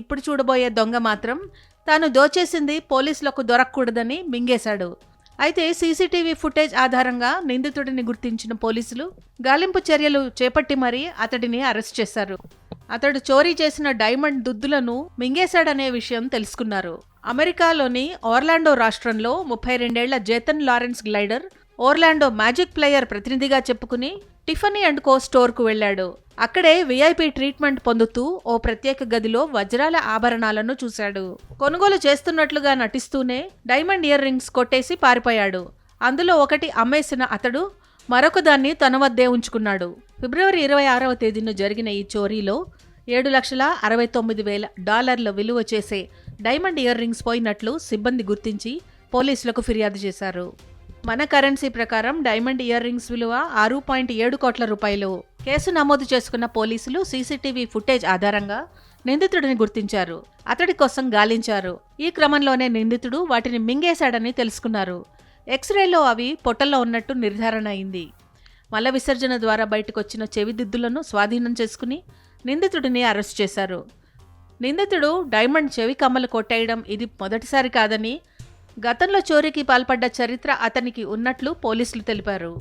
ఇప్పుడు చూడబోయే దొంగ మాత్రం తాను దోచేసింది పోలీసులకు దొరకకూడదని మింగేశాడు. అయితే సీసీటీవీ ఫుటేజ్ ఆధారంగా నిందితుడిని గుర్తించిన పోలీసులు గాలింపు చర్యలు చేపట్టి మరీ అతడిని అరెస్ట్ చేశారు. అతడు చోరీ చేసిన డైమండ్ దుద్దులను మింగేశాడనే విషయం తెలుసుకున్నారు. అమెరికాలోని ఓర్లాండో రాష్ట్రంలో ముప్పై రెండేళ్ళ జేతన్ Lawrence Glider Orlando Magic player ప్రతినిధిగా చెప్పుకుని టిఫనీ అండ్ కో స్టోర్కు వెళ్ళాడు. అక్కడే విఐపి ట్రీట్మెంట్ పొందుతూ ఓ ప్రత్యేక గదిలో వజ్రాల ఆభరణాలను చూశాడు. కొనుగోలు చేస్తున్నట్లుగా నటిస్తూనే డైమండ్ ఇయర్ రింగ్స్ కొట్టేసి పారిపోయాడు. అందులో ఒకటి అమ్మేసిన అతడు మరొక దాన్ని తన వద్దే ఉంచుకున్నాడు. ఫిబ్రవరి ఇరవై ఆరవ తేదీన జరిగిన ఈ చోరీలో ఏడు లక్షల అరవై తొమ్మిది వేల డాలర్ల విలువ చేసే డైమండ్ ఇయర్ రింగ్స్ పోయినట్లు సిబ్బంది గుర్తించి పోలీసులకు ఫిర్యాదు చేశారు. మన కరెన్సీ ప్రకారం డైమండ్ ఇయర్ రింగ్స్ విలువ ఆరు పాయింట్ ఏడు కోట్ల రూపాయలు. కేసు నమోదు చేసుకున్న పోలీసులు సీసీటీవీ ఫుటేజ్ ఆధారంగా నిందితుడిని గుర్తించారు. అతడి కోసం గాలించారు. ఈ క్రమంలోనే నిందితుడు వాటిని మింగేశాడని తెలుసుకున్నారు. ఎక్స్రేలో అవి పొట్టల్లో ఉన్నట్టు నిర్ధారణ అయింది. మల విసర్జన ద్వారా బయటకొచ్చిన చెవిదిద్దులను స్వాధీనం చేసుకుని నిందితుడిని అరెస్ట్ చేశారు. నిందితుడు డైమండ్ చెవి కమ్మలు కొట్టేయడం ఇది మొదటిసారి కాదని గతంలో చోరీకి పాల్పడ్డ చరిత్ర అతనికి ఉన్నట్లు పోలీసులు తెలిపారు.